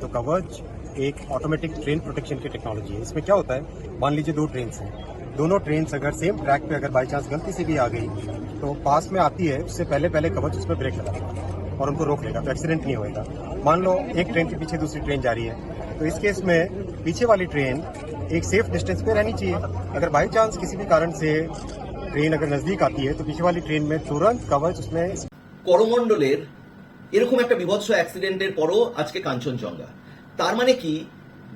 तो कवच एक automatic train protection की टेक्नोलॉजी है इसमें क्या होता है मान लीजिए दो ट्रेन हैं दोनों ट्रेन अगर सेम ट्रैक पे अगर बाई चांस गलती से भी आ गई तो पास में आती है उससे पहले पहले कवच उसमें ब्रेक लगाएगा और उनको रोक लेगा तो एक्सीडेंट नहीं होएगा मान लो एक ट्रेन के पीछे दूसरी ट्रेन जा रही है तो इस केस में पीछे वाली ट्रेन एक सेफ डिस्टेंस पे रहनी चाहिए अगर बाई चांस किसी भी कारण से ट्रेन अगर नजदीक आती है तो पीछे वाली ट्रेन में तुरंत कवच उसमें করমণ্ডলের এরকম একটা বিভৎস অ্যাক্সিডেন্টের পরও আজকে কাঞ্চনজঙ্ঘা। তার মানে কি?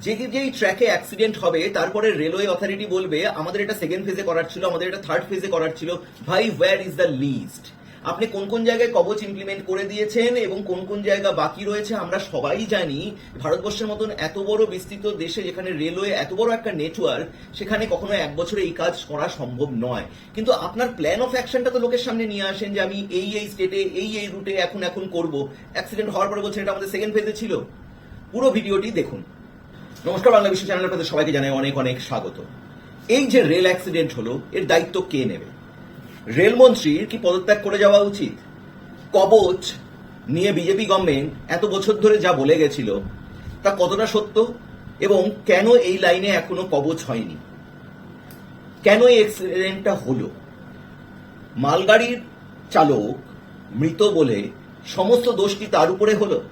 যে যেই ট্র্যাকে অ্যাক্সিডেন্ট হবে, তারপরে রেলওয়ে অথরিটি বলবে, আমাদের এটা সেকেন্ড ফেজে করার ছিল, আমাদের এটা থার্ড ফেজে করার ছিল। ভাই ওয়্যার ইজ দ্য লিস্ট আপনি কোন কোন জায়গায় কবচ ইমপ্লিমেন্ট করে দিয়েছেন এবং কোন কোন জায়গা বাকি রয়েছে আমরা সবাই জানি। ভারতবর্ষের মতন এত বড় বিস্তৃত দেশে যেখানে রেলওয়ে এত বড় একটা নেটওয়ার্ক সেখানে কখনো এক বছরে এই কাজ করা সম্ভব নয়। কিন্তু আপনার প্ল্যান অফ অ্যাকশনটা তো লোকের সামনে নিয়ে আসেন যে আমি এই এই স্টেটে এই এই রুটে এখন এখন করব। অ্যাক্সিডেন্ট হওয়ার পরে বলছেন, এটা আমাদের সেকেন্ড ফেজে ছিল। পুরো ভিডিওটি দেখুন। নমস্কার বাংলা বিশ্ব চ্যানেলের সবাইকে জানাই অনেক অনেক স্বাগত। এই যে রেল অ্যাক্সিডেন্ট হলো, এর দায়িত্ব কে নেবে? রেলমন্ত্রীর কি পদত্যাগ করে যাওয়া উচিত? কবচ নিয়ে বিজেপি গভর্নমেন্ট এত বছর ধরে যা বলে গেছিল, তা কতটা সত্য? এবং কেন এই লাইনে এখনও কবচ হয়নি? কেন এই অ্যাক্সিডেন্টটা হলো? মালগাড়ির চালক মৃত বলে সমস্ত দোষটি তার উপরে হলো?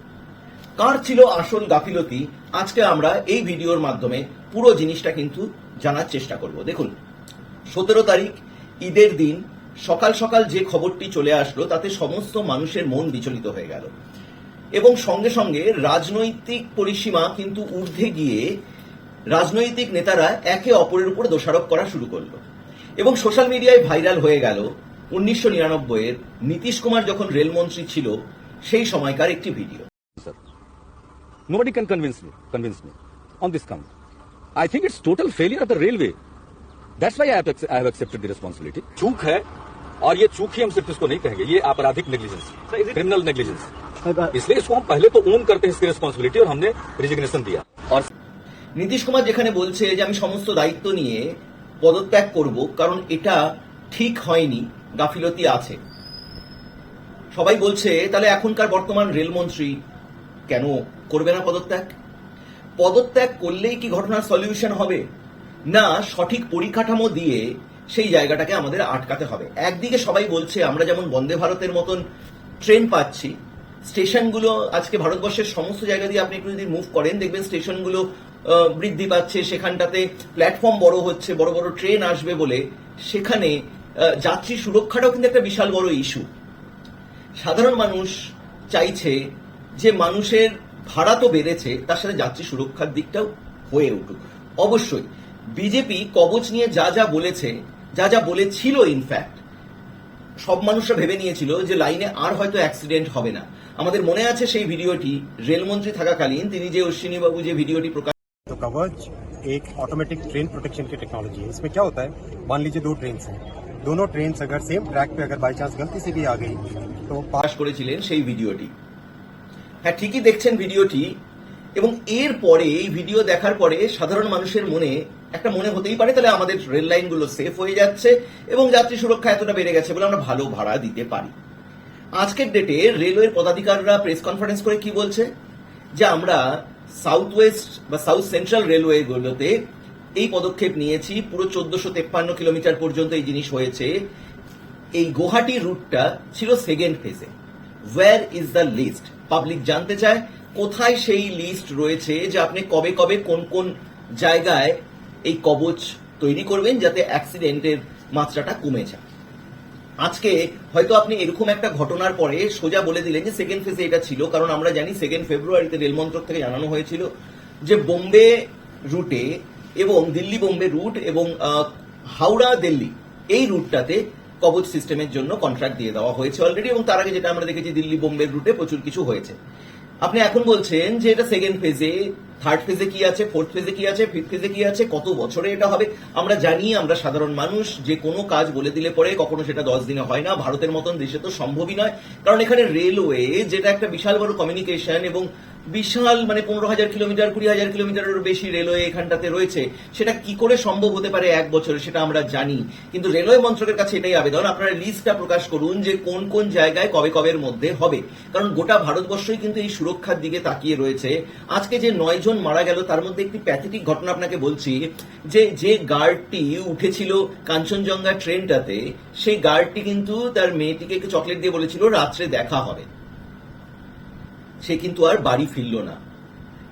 কার ছিল আসল গাফিলতি? আজকে আমরা এই ভিডিওর মাধ্যমে পুরো জিনিসটা কিন্তু জানার চেষ্টা করব। দেখুন, সতেরো তারিখ, ঈদের দিন সকাল সকাল যে খবরটি চলে আসলো তাতে সমস্ত মানুষের মন বিচলিত হয়ে গেল এবং সঙ্গে সঙ্গে রাজনৈতিক পরিসীমা কিন্তু ঊর্ধ্বে গিয়ে রাজনৈতিক নেতারা একে অপরের উপর দোষারোপ করা শুরু করলো এবং সোশ্যাল মিডিয়ায় ভাইরাল হয়ে গেল উনিশশো নিরানব্বই এর নীতিশ কুমার যখন রেলমন্ত্রী ছিল সেই সময়কার একটি video sir. Nobody can convince me, convince me on this count. I think it's total failure of the railway. That's why I have, I have accepted the responsibility. चूक है और ये चूक ही हम सिर्फ इसको नहीं कहेंगे ये आपराधिक नेग्लिजेंस क्रिमिनल नेग्लिजेंस इसलिए इसको हम पहले तो ओन करते हैं इसकी रिस्पॉन्सिबिलिटी और हमने रिजिग्नेशन दिया और নীতিশ কুমার যেখানে বলছে যে আমি সমস্ত দায়িত্ব নিয়ে পদত্যাগ করব কারণ এটা ঠিক হয়নি গাফিলতি আছে সবাই বলছে তাহলে এখনকার বর্তমান রেলমন্ত্রী কেন করবে না পদত্যাগ পদত্যাগ করলেই কি ঘটনার সলিউশন হবে না সঠিক পরিকাঠামো দিয়ে সেই জায়গাটাকে আমাদের আটকাতে হবে। একদিকে সবাই বলছে, আমরা যেমন বন্দে ভারতের মতন ট্রেন পাচ্ছি, স্টেশনগুলো, আজকে ভারতবর্ষের সমস্ত জায়গা দিয়ে আপনি একটু যদি মুভ করেন, দেখবেন স্টেশনগুলো বৃদ্ধি পাচ্ছে, সেখানটাতে প্ল্যাটফর্ম বড় হচ্ছে, বড় বড় ট্রেন আসবে বলে। সেখানে যাত্রী সুরক্ষাটাও কিন্তু একটা বিশাল বড় ইস্যু সাধারণ মানুষ চাইছে যে মানুষের ভাড়া তো বেড়েছে, তার সাথে যাত্রী সুরক্ষার দিকটাও হয়ে উঠুক। অবশ্যই, বিজেপি কবচ নিয়ে যা যা বলেছে যা যা বলেছিল ইনফ্যাক্ট সব মানুষরা ভেবে নিয়েছিল যে লাইনে আর হয়তো অ্যাক্সিডেন্ট হবে না আমাদের মনে আছে সেই ভিডিওটি রেলমন্ত্রী থাকাকালীন তিনি যে অশ্বিনী বাবু যে ভিডিওটি প্রকাশ तो कवच एक ऑटोमेटिक ट्रेन प्रोटेक्शन की टेक्नोलॉजी है इसमें क्या होता है मान लीजिए दो ट्रेन हैं दोनों ट्रेन अगर सेम ट्रैक पे अगर बाई चांस गलती से भी आ गई तो पास প্রকাশ করেছিলেন সেই ভিডিওটি হ্যাঁ ঠিকই দেখছেন ভিডিওটি এবং এর পরে, এই ভিডিও দেখার পরে সাধারণ মানুষের মনে একটা মনে হতেই পারে, তাহলে আমাদের রেল লাইনগুলো সেফ হয়ে যাচ্ছে এবং যাত্রী সুরক্ষা এতটা বেড়ে গেছে বলে আমরা ভালো ভাড়া দিতে পারি। আজকের ডেটে রেলওয়ের পদাধিকাররা প্রেস কনফারেন্স করে কি বলছে? যে আমরা সাউথ ওয়েস্ট বা সাউথ সেন্ট্রাল রেলওয়ে গুলোতে এই পদক্ষেপ নিয়েছি, পুরো চোদ্দশো তেপ্পান্ন কিলোমিটার পর্যন্ত এই জিনিস হয়েছে। এই গুয়াহাটি রুটটা ছিল সেকেন্ড ফেজে where is the list public জানতে চায় কোথায় সেই লিস্ট রয়েছে যে আপনি কবে কবে কোন কোন জায়গায় এই কবচ তৈরি করবেন যাতে অ্যাক্সিডেন্টের মাত্রাটা কমে যায়? আজকে হয়তো আপনি এরকম একটা ঘটনার পরে সোজা বলে দিলেন যে সেকেন্ড ফেজে এটা ছিল, কারণ আমরা জানি সেকেন্ড ফেব্রুয়ারিতে রেল মন্ত্রক থেকে জানানো হয়েছিল যে বোম্বে রুটে এবং দিল্লি বোম্বে রুট এবং হাওড়া দিল্লি এই রুটটাতে কবচ সিস্টেমের জন্য কন্ট্রাক্ট দিয়ে দেওয়া হয়েছে অলরেডি এবং তার আগে যেটা আমরা দেখেছি দিল্লি বোম্বে রুটে প্রচুর কিছু হয়েছে। আপনি এখন বলছেন যে এটা সেকেন্ড ফেজে থার্ড ফেজে কি আছে ফোর্থ ফেজে কি আছে ফিফথ ফেজে কি আছে, কত বছরে এটা হবে? আমরা জানি, আমরা সাধারণ মানুষ, যে কোনো কাজ বলে দিলে পরে কখনো সেটা দশ দিনে হয় না। ভারতের মতন দেশে তো সম্ভবই নয়। কারণ এখানে রেলওয়ে যেটা একটা বিশাল বড় কমিউনিকেশন এবং বিশাল মানে পনেরো হাজার কিলোমিটার, কুড়ি হাজার কিলোমিটারেরও বেশি রেলওয়ে এখানটাতে রয়েছে, সেটা কি করে সম্ভব হতে পারে এক বছরে সেটা আমরা জানি। কিন্তু রেলওয়ে মন্ত্রকের কাছে এটাই আবেদন, আপনারা লিস্টটা প্রকাশ করুন যে কোন কোন জায়গায় কবে কবের মধ্যে হবে। কারণ গোটা ভারতবর্ষই কিন্তু এই সুরক্ষার দিকে তাকিয়ে রয়েছে। আজকে যে নয় জন মারা গেল, তার মধ্যে একটি প্যাথেটিক ঘটনা আপনাকে বলছি, যে যে গার্ডটি উঠেছিল কাঞ্চনজঙ্ঘা ট্রেনটাতে, সেই গার্ডটি কিন্তু তার মেয়েটিকে একটু চকলেট দিয়ে বলেছিল, রাত্রে দেখা হবে। সে কিন্তু আর বাড়ি ফিরল না।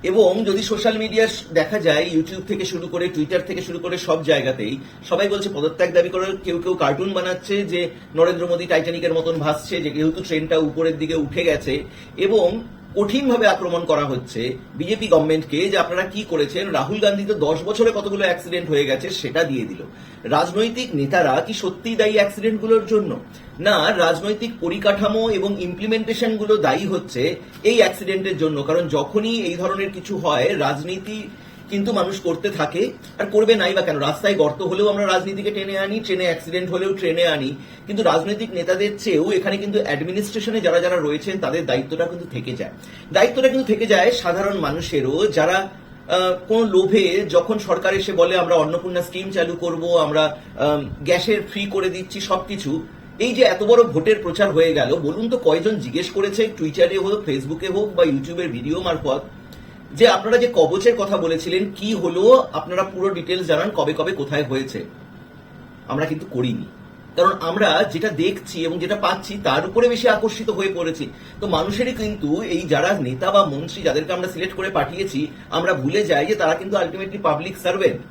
এবং যদি সোশ্যাল মিডিয়া দেখা যায় ইউটিউব থেকে শুরু করে টুইটার থেকে শুরু করে সব জায়গাতেই সবাই বলছে, পদত্যাগ দাবি করে কেউ কেউ কার্টুন বানাচ্ছে যে, নরেন্দ্র মোদী টাইটানিকের মতন ভাসছে, যে যেহেতু ট্রেনটা উপরের দিকে উঠে গেছে। এবং কঠিনভাবে আক্রমণ করা হচ্ছে বিজেপি গভর্নমেন্টকে যে আপনারা কি করেছেন, রাহুল গান্ধী তো দশ বছরে কতগুলো অ্যাক্সিডেন্ট হয়ে গেছে সেটা দিয়ে দিল। রাজনৈতিক নেতারা কি সত্যিই দায়ী অ্যাক্সিডেন্টগুলোর জন্য? না, রাজনৈতিক পরিকাঠামো এবং ইমপ্লিমেন্টেশনগুলো দায়ী হচ্ছে এই অ্যাক্সিডেন্টের জন্য। কারণ যখনই এই ধরনের কিছু হয়, রাজনীতি কিন্তু মানুষ করতে থাকে আর করবে নাই বা কেন? রাস্তায় গর্ত হলেও আমরা রাজনীতিকে টেনে আনি ট্রেনে অ্যাক্সিডেন্ট হলেও ট্রেনে আনি। কিন্তু রাজনৈতিক নেতাদের চেয়েও এখানে কিন্তু অ্যাডমিনিস্ট্রেশনে যারা যারা রয়েছেন তাদের দায়িত্বটা কিন্তু থেকে যায়। দায়িত্বটা কিন্তু থেকে যায় সাধারণ মানুষেরও যারা কোন লোভে যখন সরকার এসে বলে আমরা অন্নপূর্ণা স্কিম চালু করব আমরা আম, গ্যাসের ফ্রি করে দিচ্ছি সবকিছু। এই যে এত বড় ভোটের প্রচার হয়ে গেল বলুন তো কয়জন জিজ্ঞেস করেছে টুইটারে হোক ফেসবুকে হোক বা ইউটিউবের ভিডিও মারফত যে আপনারা যে কবচের কথা বলেছিলেন, কি হলো, আপনারা পুরো ডিটেলস জানান, কবে কবে কোথায় হয়েছে। আমরা কিন্তু করিনি। কারণ আমরা যেটা দেখছি এবং যেটা পাচ্ছি, তার উপরে বেশি আকর্ষিত হয়ে পড়েছি। তো মানুষেরই কিন্তু এই যারা নেতা বা মন্ত্রী যাদেরকে আমরা সিলেক্ট করে পাঠিয়েছি, আমরা ভুলে যাই যে তারা কিন্তু আলটিমেটলি পাবলিক সার্ভেন্ট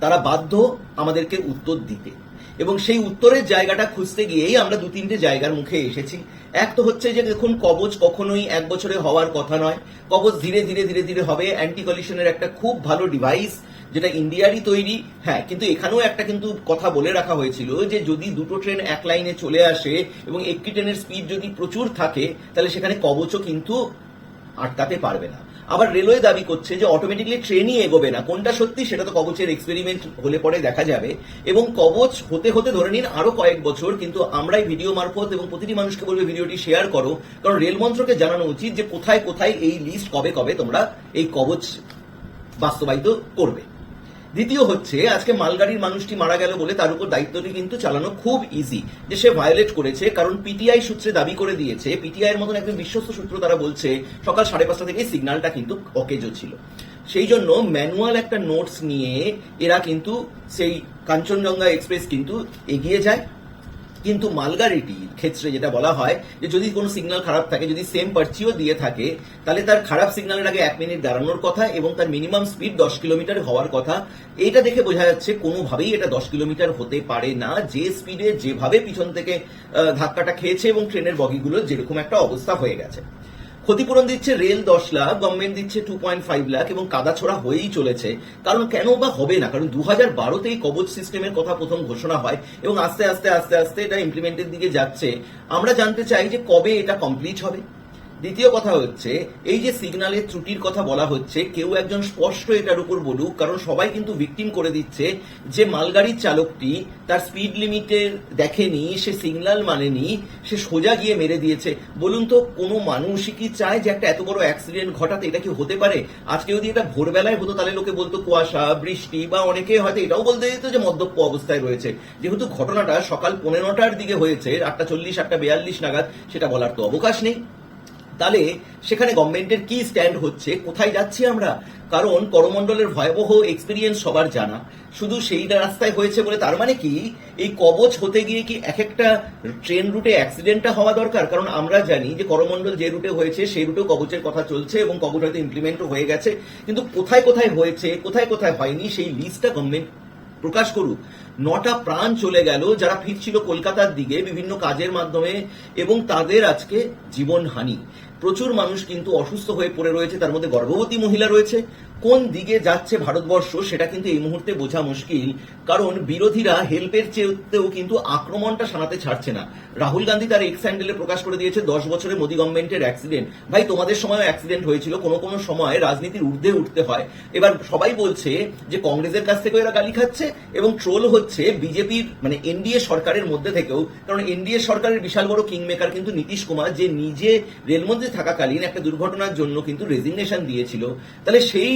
তারা বাধ্য আমাদেরকে উত্তর দিতে। এবং সেই উত্তরের জায়গাটা খুঁজতে গিয়েই আমরা দু তিনটে জায়গার মুখে এসেছি। এক তো হচ্ছে যে দেখুন, কবচ কখনোই এক বছরে হওয়ার কথা নয়। কবচ ধীরে ধীরে ধীরে ধীরে হবে। অ্যান্টি কলিশনের একটা খুব ভালো ডিভাইস যেটা ইন্ডিয়ারই তৈরি। হ্যাঁ কিন্তু এখানেও একটা কিন্তু কথা বলে রাখা হয়েছিল যে যদি দুটো ট্রেন এক লাইনে চলে আসে এবং একটি ট্রেনের স্পিড যদি প্রচুর থাকে, তাহলে সেখানে কবচও কিন্তু আটকাতে পারবে না। আবার রেলওয়ে দাবি করছে যে অটোমেটিকলি ট্রেনই এগোবে না। কোনটা সত্যি সেটা তো কবচের এক্সপেরিমেন্ট হলে পরে দেখা যাবে। এবং কবচ হতে হতে ধরে নিন আরও কয়েক বছর, কিন্তু আমরাই ভিডিও মারফত এবং প্রতিটি মানুষকে বলবে ভিডিওটি শেয়ার করো। কারণ রেল মন্ত্রকে জানানো উচিত যে কোথায় কোথায় এই লিস্ট কবে কবে তোমরা এই কবচ বাস্তবায়িত করবে। দ্বিতীয় হচ্ছে, আজকে মালগাড়ির মানুষটি মারা গেল বলে তার উপর দায়িত্বটি কিন্তু চালানো খুব ইজি যে সে ভায়োলেট করেছে, কারণ পিটিআই সূত্রে দাবি করে দিয়েছে পিটিআই এর মতন একজন বিশ্বস্ত সূত্র তারা বলছে, সকাল সাড়ে পাঁচটা থেকে সিগন্যালটা কিন্তু অকেজো ছিল। সেই জন্য ম্যানুয়াল একটা নোটস নিয়ে এরা কিন্তু সেই কাঞ্চনজঙ্ঘা এক্সপ্রেস কিন্তু এগিয়ে যায়। কিন্তু মালগাড়িটির ক্ষেত্রে যেটা বলা হয় যে যদি কোনো সিগন্যাল খারাপ থাকে, যদি সেম পার্চিও দিয়ে থাকে, তাহলে তার খারাপ সিগনালের আগে এক মিনিট দাঁড়ানোর কথা এবং তার মিনিমাম স্পিড দশ কিলোমিটার হওয়ার কথা। এটা দেখে বোঝা যাচ্ছে কোনোভাবেই এটা দশ কিলোমিটার হতে পারে না। যে স্পিডে যেভাবে পিছন থেকে ধাক্কাটা খেয়েছে এবং ট্রেনের বগিগুলো যেরকম একটা অবস্থা হয়ে গেছে। ক্ষতিপূরণ দিচ্ছে রেল দশ লাখ গভর্নমেন্ট দিচ্ছে টু পয়েন্ট ফাইভ লাখ এবং কাদা কাদাছোড়া হয়েই চলেছে। কারণ কেন বা হবে না? কারণ দু হাজার বারোতেই কবচ সিস্টেমের কথা প্রথম ঘোষণা হয় এবং আস্তে আস্তে আস্তে আস্তে এটা ইমপ্লিমেন্টের দিকে যাচ্ছে। আমরা জানতে চাই যে কবে এটা কমপ্লিট হবে। দ্বিতীয় কথা হচ্ছে, এই যে সিগনালের ত্রুটির কথা বলা হচ্ছে, কেউ একজন স্পষ্ট এটার উপর বলুক, কারণ সবাই কিন্তু ভিকটিম করে দিচ্ছে যে মালগাড়ির চালকটি তার স্পিড লিমিটের দেখেনি, সে সিগনাল মানেনি, সে সোজা গিয়ে মেরে দিয়েছে। বলুন তো, কোনো মানুষই কি চায় যে একটা এত বড় অ্যাক্সিডেন্ট ঘটাতে? এটা কি হতে পারে? আজকে যদি এটা ভোরবেলায় হতো, তাহলে লোকে বলতো কুয়াশা, বৃষ্টি, বা অনেকে হয়তো এটাও বলতে দিত যে মদ্যপ অবস্থায় রয়েছে। যেহেতু ঘটনাটা সকাল পনেরোটার দিকে হয়েছে, আটটা চল্লিশ, আটটা বেয়াল্লিশ নাগাদ, সেটা বলার তো অবকাশ নেই। তাহলে সেখানে গভর্নমেন্টের কি স্ট্যান্ড হচ্ছে? কোথায় যাচ্ছি আমরা? কারণ করমণ্ডলের ভয়াবহ এক্সপিরিয়েন্স সবার জানা। শুধু সেই রাস্তায় হয়েছে বলে তার মানে কি? এই কবচ হতে গিয়ে কি এক একটা ট্রেন রুটে অ্যাক্সিডেন্টটা হওয়া দরকার? কারণ আমরা জানি যে করমণ্ডল যে রুটে হয়েছে, সেই রুটেও কবচের কথা চলছে এবং কবচ হয়তো ইমপ্লিমেন্টও হয়ে গেছে। কিন্তু কোথায় কোথায় হয়েছে, কোথায় কোথায় হয়নি, সেই লিস্টটা গভর্নমেন্ট প্রকাশ করুক। নটা প্রাণ চলে গেল, যারা ফিরছিল কলকাতার দিকে বিভিন্ন কাজের মাধ্যমে এবং তাদের আজকে জীবনহানি। প্রচুর মানুষ কিন্তু অসুস্থ হয়ে পড়ে রয়েছে, তার মধ্যে গর্ভবতী মহিলা রয়েছে কোন দিকে যাচ্ছে ভারতবর্ষ সেটা কিন্তু এই মুহূর্তে বোঝা মুশকিল। কারণ বিরোধীরা হেল্পের চেয়েও কিন্তু আক্রমণটা সানাতে ছাড়ছে না। রাহুল গান্ধী তার এক্স হ্যান্ডেলে প্রকাশ করে দিয়েছে, দশ বছরে মোদী গভর্নমেন্টের অ্যাক্সিডেন্ট ভাই, তোমাদের সময় অ্যাক্সিডেন্ট হয়েছিল, কোনো কোনো সময় রাজনীতির ঊর্ধ্বে উঠতে হয়। এবার সবাই বলছে যে কংগ্রেসের কাছ থেকেও এরা গালি খাচ্ছে এবং ট্রোল হচ্ছে বিজেপির মানে এনডিএ সরকারের মধ্যে থেকেও। কারণ এনডিএ সরকারের বিশাল বড় কিং মেকার কিন্তু নীতিশ কুমার, যে নিজে রেলমন্ত্রী থাকাকালীন একটা দুর্ঘটনার জন্য কিন্তু রেজিগনেশন দিয়েছিল। তাহলে সেই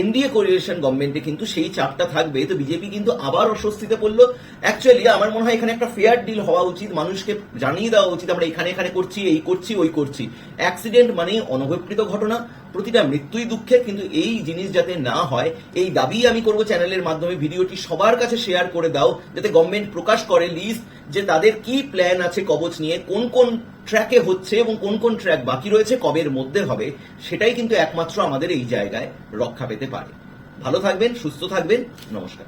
এনডিএ কোরিলেশন গভর্নমেন্টে কিন্তু সেই চাপটা থাকবে। তো বিজেপি কিন্তু আবার অস্বস্তিতে পড়ল। অ্যাকচুয়ালি আমার মনে হয় এখানে একটা ফেয়ার ডিল হওয়া উচিত, মানুষকে জানিয়ে দেওয়া উচিত, আমরা এখানে এখানে করছি, এই করছি, ওই করছি। অ্যাক্সিডেন্ট মানেই অনভিপ্রিত ঘটনা, প্রতিটা মৃত্যুই দুঃখের, কিন্তু এই জিনিস যাতে না হয়, এই দাবি আমি করব চ্যানেলের মাধ্যমে, ভিডিওটি সবার কাছে শেয়ার করে দাও, যাতে গভর্নমেন্ট প্রকাশ করে লিস্ট যে তাদের কি প্ল্যান আছে, কবচ নিয়ে, কোন কোন ট্র্যাকে হচ্ছে এবং কোন কোন ট্র্যাক বাকি রয়েছে কবের মধ্যে হবে, সেটাই কিন্তু একমাত্র আমাদের এই জায়গায় রক্ষা পেতে পারে। ভালো থাকবেন, সুস্থ থাকবেন, নমস্কার।